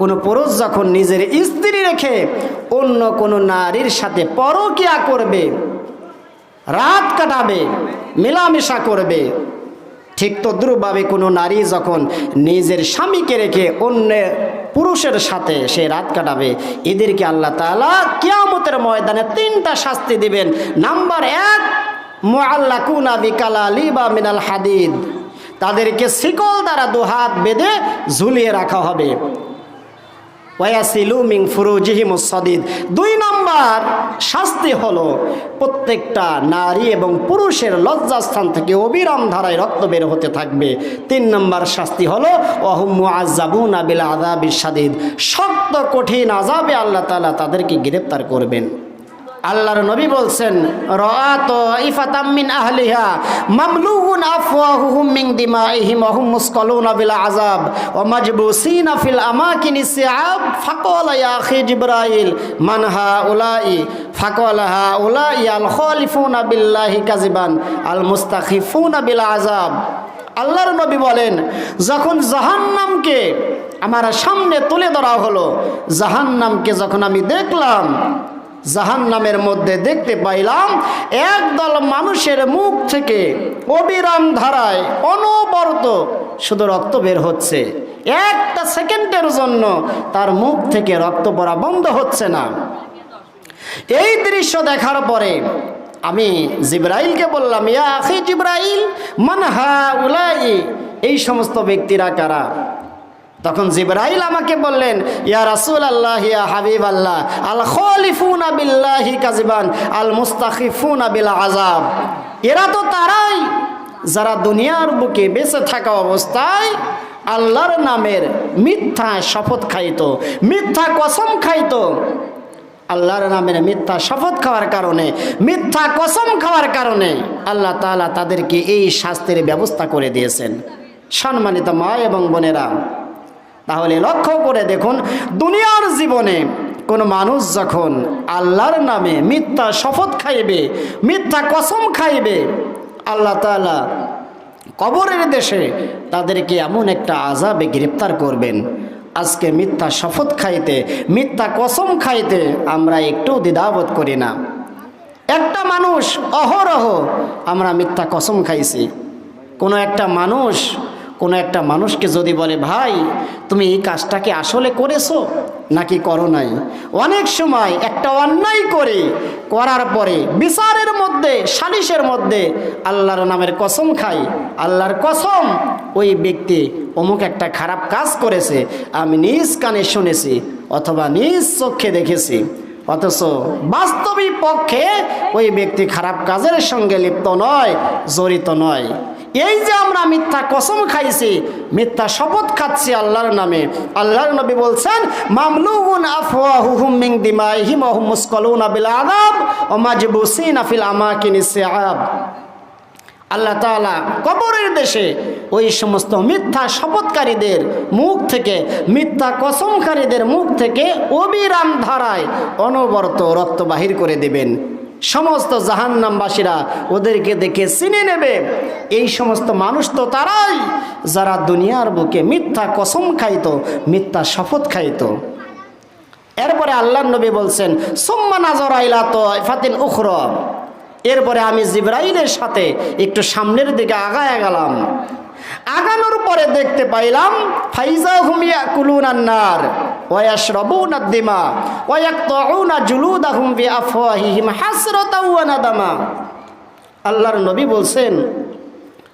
কোনো পুরুষ যখন নিজের স্ত্রী রেখে অন্য কোনো নারীর সাথে পরকিয়া করবে, রাত কাটাবে, মেলামেশা করবে, ঠিক তদ্রুপভাবে কোনো নারী যখন নিজের স্বামীকে রেখে অন্য পুরুষের সাথে সে রাত কাটাবে, এদেরকে আল্লাহ তাআলা কিয়ামতের ময়দানে তিনটা শাস্তি দিবেন। নাম্বার এক মোয়াল্লা কুনা বিকালা লিবা মিনাল হাদিদ। তাদেরকে শিকল দ্বারা দুহাত বেঁধে ঝুলিয়ে রাখা হবে। ওয়াসিলু মিং ফুরুজিহিম সদিদ দুই নম্বর শাস্তি হলো প্রত্যেকটা নারী এবং পুরুষের লজ্জাস্থান থেকে অবিরাম ধারায় রক্ত বের হতে থাকবে। তিন নম্বর শাস্তি হলো অহম্মু আজাবুন আবিল আজাবির সাদিদ শক্ত কঠিন আজাবে আল্লাহ তালা তাদেরকে গ্রেপ্তার করবেন। আল্লাহর নবী বলছেন আযাব, ওয়া মাজবুসিনা ফিল আমাকিনি সিআব, ফাকালা ইয়া আখি জিবরাইল, মান হাউলাই, ফাকালা হাউলাই আল খালিফুনা বিল্লাহি কাযিবান, আল মুস্তাখিফুনা বিল আযাব। আল্লাহর নবী বলেন, যখন জাহান্নামকে আমার সামনে তুলে ধরা হলো, জাহান্নামকে যখন আমি দেখলাম জাহান নামের মধ্যে দেখতে পাইলাম, একদল মানুষের মুখ থেকে অবিরাম ধারায় অনবরত শুধু রক্ত বের হচ্ছে। একটা সেকেন্ডের জন্য তার মুখ থেকে রক্ত পড়া বন্ধ হচ্ছে না। এই দৃশ্য দেখার পরে আমি জিব্রাইলকে বললাম, ইয়া আখি জিব্রাইল মানহা উলাই এই সমস্ত ব্যক্তিরা কারা? তখন জিব্রাইল আমাকে বললেন, ইয়া রাসুল আল্লাহ ইয়া হাবিব আল্লাহ আল খলিফুনা বিল্লাহি কাজিবান আল মুস্তাখিফুনা বিল আজাব এরা তো তারাই, যারা দুনিয়ার বুকে বেঁচে থাকা অবস্থায় আল্লাহর নামের মিথ্যা শপথ খাইতো, মিথ্যা কসম খাইতো। আল্লাহর নামের মিথ্যা শপথ খাওয়ার কারণে, মিথ্যা কসম খাওয়ার কারণে আল্লাহ তাআলা তাদেরকে এই শাস্তির ব্যবস্থা করে দিয়েছেন। সম্মানিত মা এবং বোনেরা তাহলে লক্ষ্য করে দেখুন, দুনিয়ার জীবনে কোনো মানুষ যখন আল্লাহর নামে মিথ্যা শপথ খাইবে, মিথ্যা কসম খাইবে, আল্লাহ তাআলা কবরের দেশে তাদেরকে এমন একটা আজাবে গ্রেপ্তার করবেন। আজকে মিথ্যা শপথ খাইতে, মিথ্যা কসম খাইতে আমরা একটু দ্বিধাবোধ করি না। একটা মানুষ অহরহ আমরা মিথ্যা কসম খাইছি। কোনো একটা মানুষ কোনো একটা মানুষকে যদি বলে, ভাই, তুমি এই কাজটাকে আসলে করেছ? নাকি করো নাই? অনেক সময় একটা অন্যায় করে, করার পরে বিচারের মধ্যে, সালিশের মধ্যে আল্লাহর নামের কসম খাই। আল্লাহর কসম, ওই ব্যক্তি অমুক একটা খারাপ কাজ করেছে, আমি নিজ কানে শুনেছি অথবা নিজ চোখে দেখেছি। অথচ বাস্তবিক পক্ষে ওই ব্যক্তি খারাপ কাজের সঙ্গে লিপ্ত নয়, জড়িত নয়। এই যে আমরা মিথ্যা কসম খাইছি, মিথ্যা শপথ খাচ্ছি আল্লাহর নামে। আল্লাহর নবী বলছেন মামলুগুন আফওয়াহুহুম মিন দিমাইহিম ওয়া হুম মুসকালুনা বিল আযাব ওয়া মাজবুসিনা ফিল আমাকিনি সিআব। আল্লাহ তাআলা কবরের দেশে ওই সমস্ত মিথ্যা শপথকারীদের মুখ থেকে, মিথ্যা কসমকারীদের মুখ থেকে অবিরাম ধারায় অনবরত রক্ত বাহির করে দেবেন। সমস্ত জাহান্নামবাসীরা ওদেরকে দেখে চিনে নেবে। এই সমস্ত মানুষ তো তারাই যারা দুনিয়ার বুকে মিথ্যা কসম খাইত, মিথ্যা শপথ খাইত। এরপরে আল্লাহ নবী বলছেন, সোম্মা নাজর আইলা তো ফাতিন উখর। এরপরে আমি জিব্রাইলের সাথে একটু সামনের দিকে আগায় গেলাম। আগানোর পরে দেখতে পাইলাম ফাইজা হুমিয়া কুলুন আন্নার নাদামা। আল্লাহর নবী বলছেন,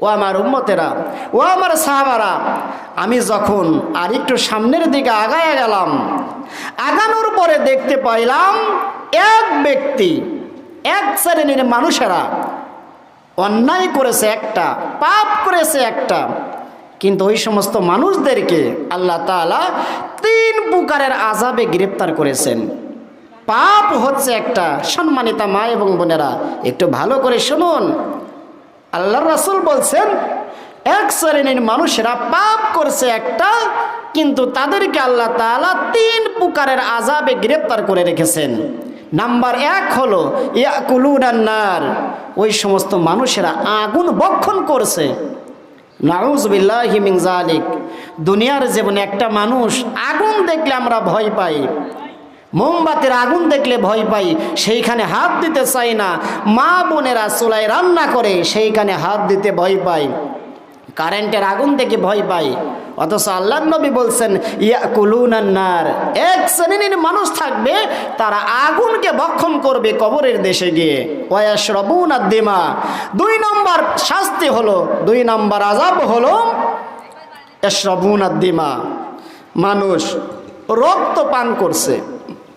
ও আমার উম্মতেরা, ও আমার সাহাবারা, আমি যখন আর একটু সামনের দিকে আগায় গেলাম, আগানোর পরে দেখতে পাইলাম এক ব্যক্তি, এক শ্রেণির মানুষেরা অন্যায় করেছে একটা, পাপ করেছে একটা কিন্তু ওই সমস্ত মানুষদেরকে আল্লাহ তাআলা তিন প্রকারের আজাবে গ্রেপ্তার করেছেন। পাপ হচ্ছে একটা, সম্মানিতা মা এবং বোনেরা, একটু ভালো করে শুনুন। আল্লাহ রাসুল বলছেন, এক শ্রেণির মানুষেরা পাপ করছে একটা, কিন্তু তাদেরকে আল্লাহ তাআলা তিন প্রকারের আজাবে গ্রেপ্তার করে রেখেছেন। নাম্বার এক হলো ইয়াকুলুনান্নার ওই সমস্ত মানুষেরা আগুন বক্ষণ করছে। নাউজবিল্লাহি মিন জালিক দুনিয়ার জীবনে একটা মানুষ আগুন দেখলে আমরা ভয় পাই। মোমবাতির আগুন দেখলে ভয় পাই, সেইখানে হাত দিতে চাই না। মা বোনেরা চুলায় রান্না করে, সেইখানে হাত দিতে ভয় পাই কারেন্টের আগুন থেকে ভয় পাই অথচ আল্লাহ নবী বলছেন ইয়া কুলুনান্নার এক শ্রেণির মানুষ থাকবে, তারা আগুনকে ভক্ষণ করবে কবরের দেশে গিয়ে। ওয়াস রবুন দিমা। দুই নম্বর শাস্তি হলো, দুই নম্বর আজাব হলো এসরবুন দিমা। মানুষ রক্ত পান করছে।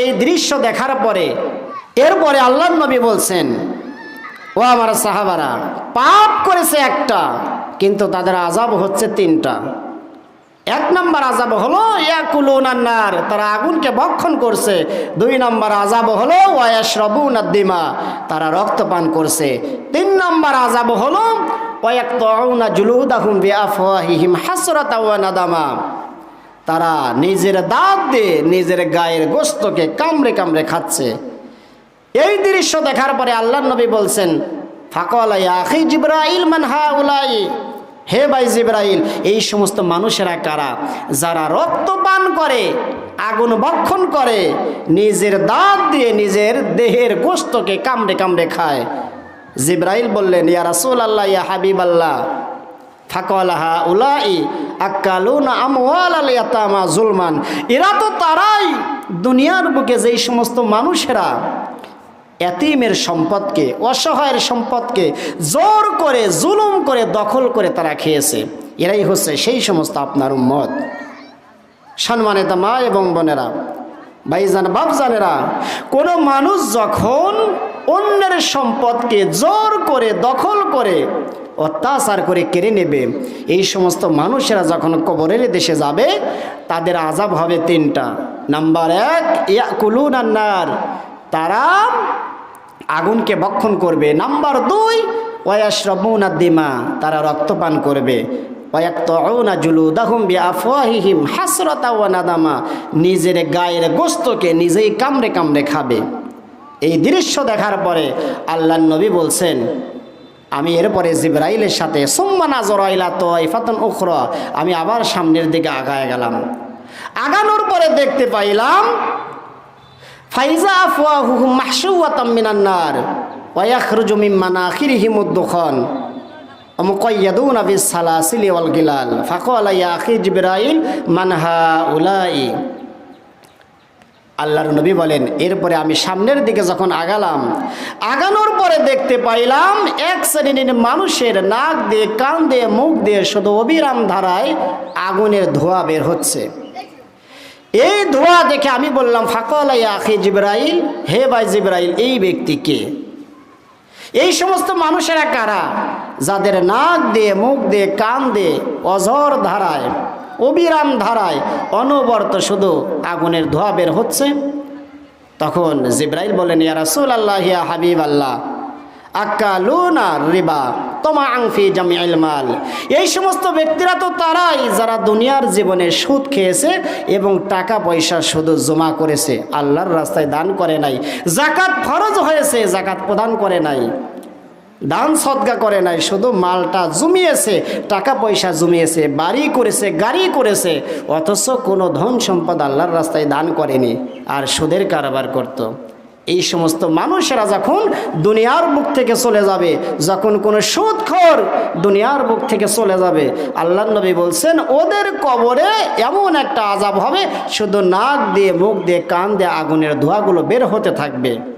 এই দৃশ্য দেখার পরে, এরপরে আল্লাহ নবী বলছেন, ও আমার সাহাবারা, পাপ করেছে একটা, কিন্তু তাদের আজাব হচ্ছে তিনটা। এক নম্বর আজাব হলো ইয়াকুলুনান্নার তারা আগুনকে ভক্ষণ করছে। দুই নম্বর আজাব হলো ওয়াশরবুন দিমা, তারা রক্তপান করছে। তিন নম্বর আজাব হলো ওয়াক্তাউনা জুলুদাহুম বিআফওয়াহিহিম হাসরাতা ওয়া নাদামা। তারা নিজের দাঁত দিয়ে নিজের গায়ের গোস্তকে কামড়ে কামড়ে খাচ্ছে। এই দৃশ্য দেখার পরে আল্লাহ নবী বলছেন মান হা উলাই হে ভাই জিব্রাইল, এই সমস্ত মানুষেরা কারা? যারা রক্ত পান করে, আগুন ভক্ষণ করে, নিজের দাঁত দিয়ে নিজের দেহের গোস্তকে কামড়ে কামড়ে খায়। জিব্রাইল বললেন, ইয়া রাসূল আল্লাহ ইয়া হাবিব আল্লাহ ফাকলাহা উলাই আক্কালুনা আমওয়াল আল ইয়াতামা জুলমান। এরা তো তারাই দুনিয়ার বুকে যেই সমস্ত মানুষেরা এতিমের সম্পদকে, অসহায়ের সম্পদকে জোর করে, জুলুম করে, দখল করে তারা খেয়েছে। এরাই হচ্ছে সেই সমস্ত আপনার উম্মত। সম্মানিত মা এবং বোনেরা, ভাইজান, বাপজানেরা, কোনো মানুষ যখন অন্যের সম্পদকে জোর করে, দখল করে অত্যাচার করে কেড়ে নেবে। এই সমস্ত মানুষেরা যখন কবরের দেশে যাবে, তাদের আজাব হবে তিনটা। নাম্বার এক কুলুন আন্নার তারা আগুনকে ভক্ষণ করবে। নাম্বার দুই ওয়াশরবুনা দিমা। তারা রক্তপান করবে। নিজের গায়ের গোস্তকে নিজেই কামড়ে কামড়ে খাবে। এই দৃশ্য দেখার পরে আল্লাহ নবী বলছেন আমি এরপরে জিব্রাইলের সাথে, সুম্মা নাজরাইলা তো ইফাতন উখরা আমি আবার সামনের দিকে আগায় গেলাম। আগানোর পরে দেখতে পাইলাম, ফাইজা আফওয়াহুহুম মাহশুওয়াতাম মিনান নার ওয়া ইয়াখরুজু মানাখিরিহিম উদ-দুখান মুকাইয়াদুনা বিস সালাসিলি ওয়াল গিলাল ফাকালা ইয়া আখি জিবরাইল, মান হাউলাই আল্লাহর নবী বলেন, এরপরে আমি সামনের দিকে যখন আগালাম, আগানোর পরে দেখতে পাইলাম এক শ্রেণির মানুষের নাক দিয়ে, কান দিয়ে, মুখ দিয়ে শুধু অবিরাম ধারায় আগুনের ধোঁয়া বের হচ্ছে। এই ধোঁয়া দেখে আমি বললাম ফাঁকালাই আখি জিব্রাইল, হে ভাই জিব্রাইল, এই ব্যক্তিকে এই সমস্ত মানুষেরা কারা? যাদের নাক দিয়ে, মুখ দিয়ে, কান দিয়ে অঝর ধারায় অবিরাম ধারায় অনবর্ত শুধু আগুনের ধোঁয়া বের হচ্ছে। তখন জিব্রাইল বলেন, ইয়া রাসূল আল্লাহ ইয়া হাবিব আল্লাহ আকালুনা রিবা তোমা আংফি জামি মাল। এই সমস্ত ব্যক্তিরা তো তারাই যারা দুনিয়ার জীবনে সুদ খেয়েছে এবং টাকা পয়সা শুধু জমা করেছে, আল্লাহর রাস্তায় দান করে নাই, জাকাত ফরজ হয়েছে, জাকাত প্রদান করে নাই। দান সদগা করে নাই, শুধু মালটা জমিয়েছে, টাকা পয়সা জমিয়েছে, বাড়ি করেছে, গাড়ি করেছে, অথচ কোনো ধন সম্পদ আল্লাহর রাস্তায় দান করেনি আর সুদের কারবার করত। এই সমস্ত মানুষেরা যখন দুনিয়ার বুক থেকে চলে যাবে, যখন কোনো সুদখোর দুনিয়ার বুক থেকে চলে যাবে, আল্লাহ নবী বলছেন, ওদের কবরে এমন একটা আজাব হবে, শুধু নাক দিয়ে, মুখ দিয়ে, কান দিয়ে, আগুনের ধোঁয়াগুলো বের হতে থাকবে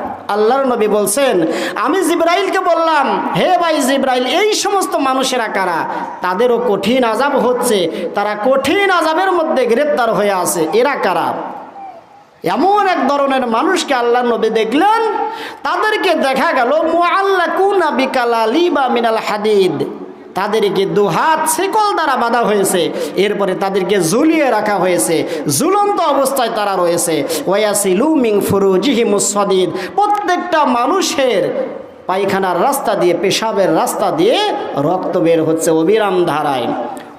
আল্লাহর নবী বলছেন, আমি জিব্রাইলকে বললাম, হে ভাই জিব্রাইল, এই সমস্ত মানুষেরা কারা? তাদেরও কঠিন আজাব হচ্ছে, তারা কঠিন আজাবের মধ্যে গ্রেপ্তার হয়ে আছে, এরা কারা? এমন এক ধরনের মানুষকে আল্লাহ নবী দেখলেন, তাদেরকে দেখা গেল মুআল্লা কুনা বিকালা লিবা মিনাল হাদিদ। তাদেরকে দুহাত শিকল দ্বারা বাঁধা হয়েছে। এরপরে তাদেরকে ঝুলিয়ে রাখা হয়েছে। ঝুলন্ত অবস্থায় তারা রয়েছে। ওয়াসিলু মিং ফুরুজিহি মুসদিদ প্রত্যেকটা মানুষের পায়খানার রাস্তা দিয়ে, পেশাবের রাস্তা দিয়ে রক্ত বের হচ্ছে অবিরাম ধারায়।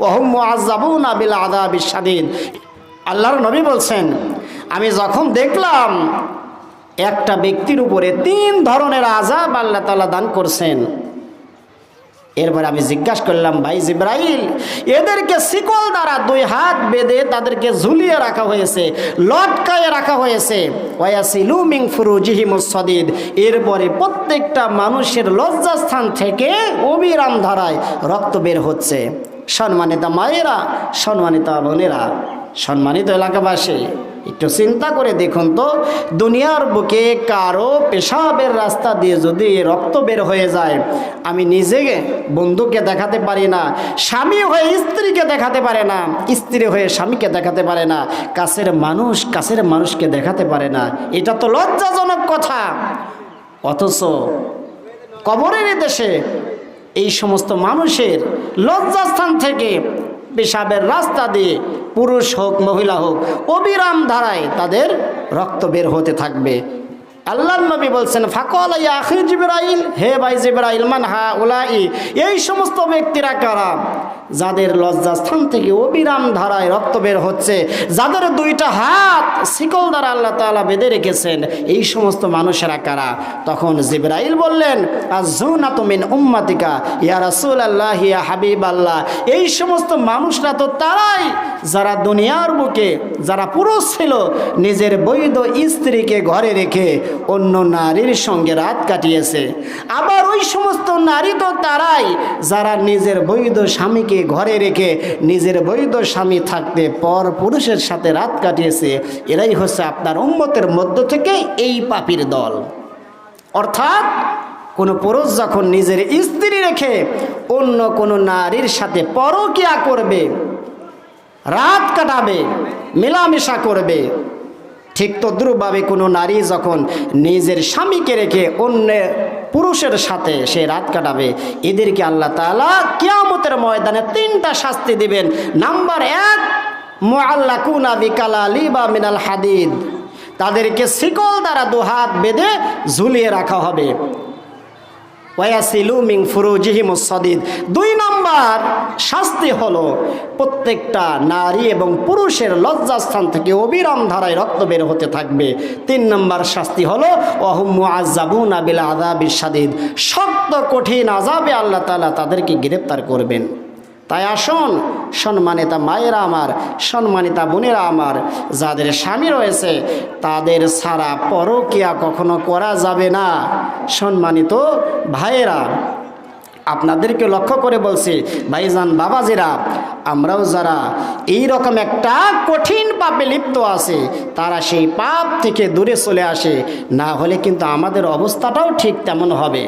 ওহম আজাবুন আবিল আদা বিস্বাদিদ আল্লাহর নবী বলছেন, আমি যখন দেখলাম একটা ব্যক্তির উপরে তিন ধরনের আজাব আল্লাহ তালা দান করছেন এরপর আমি জিজ্ঞাসা করলাম, ভাই জিব্রাইল, এদেরকে শিকল দ্বারা দুই হাত বেঁধে তাদেরকে ঝুলিয়ে রাখা হয়েছে, লটকায়ে রাখা হয়েছে। ওয়াসিলু মিং ফুরুজিহি মুসদিদ এরপরে প্রত্যেকটা মানুষের লজ্জাস্থান থেকে অবিরাম ধারায় রক্ত বের হচ্ছে। সম্মানিতা মায়েরা, সম্মানিতা বোনেরা, সম্মানিত এলাকাবাসী একটু চিন্তা করে দেখুন তো, দুনিয়ার বুকে কারও পেশাবের রাস্তা দিয়ে যদি রক্ত বের হয়ে যায়, আমি নিজে বন্ধুকে দেখাতে পারি না, স্বামী হয়ে স্ত্রীকে দেখাতে পারে না, স্ত্রী হয়ে স্বামীকে দেখাতে পারে না, কাছের মানুষ কাছের মানুষকে দেখাতে পারে না, এটা তো লজ্জাজনক কথা। অথচ কবরের দেশে এই সমস্ত মানুষের লজ্জাস্থান থেকে পেশাবের রাস্তা দিয়ে পুরুষ হোক, মহিলা হোক, অবিরাম ধারায় তাদের রক্ত বের হতে থাকবে। আল্লাহ নবী বলছেন ফাকল আখির জিবরাইল। হে ভাই জিবরাইল, মান হা উলাই? এই সমস্ত ব্যক্তিরা কারা? যাদের লজ্জাস্থান থেকে অবিরাম ধারায় রক্ত বের হচ্ছে, যাদের দুইটা হাত শিকল দ্বারা আল্লাহ তালা বেঁধে রেখেছেন, এই সমস্ত মানুষেরা কারা? তখন জিব্রাইল বললেন আজুনাতুমিন উম্মাতিকা, ইয়া রাসূল আল্লাহ ইয়া হাবিব আল্লাহ এই সমস্ত মানুষরা তো তারাই যারা দুনিয়ার বুকে, যারা পুরুষ ছিল, নিজের বৈধ স্ত্রীকে ঘরে রেখে অন্য নারীর সঙ্গে রাত কাটিয়েছে। আবার ওই সমস্ত নারী তো তারাই যারা নিজের বৈধ স্বামীকে ঘরে রেখে নিজের বৈধ স্বামী থাকতে পর পুরুষের সাথে রাত কাটিয়েছে, এরাই হচ্ছে আপনার উম্মতের মধ্য থেকে এই পাপির দল। অর্থাৎ, কোনো পুরুষ যখন নিজের স্ত্রী রেখে অন্য কোনো নারীর সাথে পরকিয়া করবে রাত কাটাবে, মেলামেশা করবে। ঠিক তদ্রুপভাবে কোনো নারী যখন নিজের স্বামীকে রেখে অন্য পুরুষের সাথে সে রাত কাটাবে, এদেরকে আল্লাহ তাআলা কিয়ামতের ময়দানে তিনটা শাস্তি দিবেন। নাম্বার এক মোয়াল্লা কুনা বিকালা লিবা মিনাল হাদিদ। তাদেরকে শিকল দ্বারা দুহাত বেঁধে ঝুলিয়ে রাখা হবে। দুই নম্বর শাস্তি হলো প্রত্যেকটা নারী এবং পুরুষের থেকে অবিরাম ধারায় রক্ত বের হতে থাকবে। তিন নম্বর শাস্তি সাদিদ শক্ত কঠিন আজাবে আল্লাহ তালা তাদেরকে গ্রেপ্তার করবেন। তাই আসুন, সম্মানিতা মায়েরা আমার, সম্মানিতা বোনেরা আমার, যাদের স্বামী রয়েছে, তাদের ছাড়া পরকিয়া কখনো করা যাবে না। সম্মানিত ভাইয়েরা, আপনাদেরকে লক্ষ্য করে বলছি, ভাইজান বাবাজিরা, আমরাও যারা এই রকম একটা কঠিন পাপে লিপ্ত আছে, তারা সেই পাপ থেকে দূরে চলে আসে, না হলে কিন্তু আমাদের অবস্থাটাও ঠিক তেমন হবে।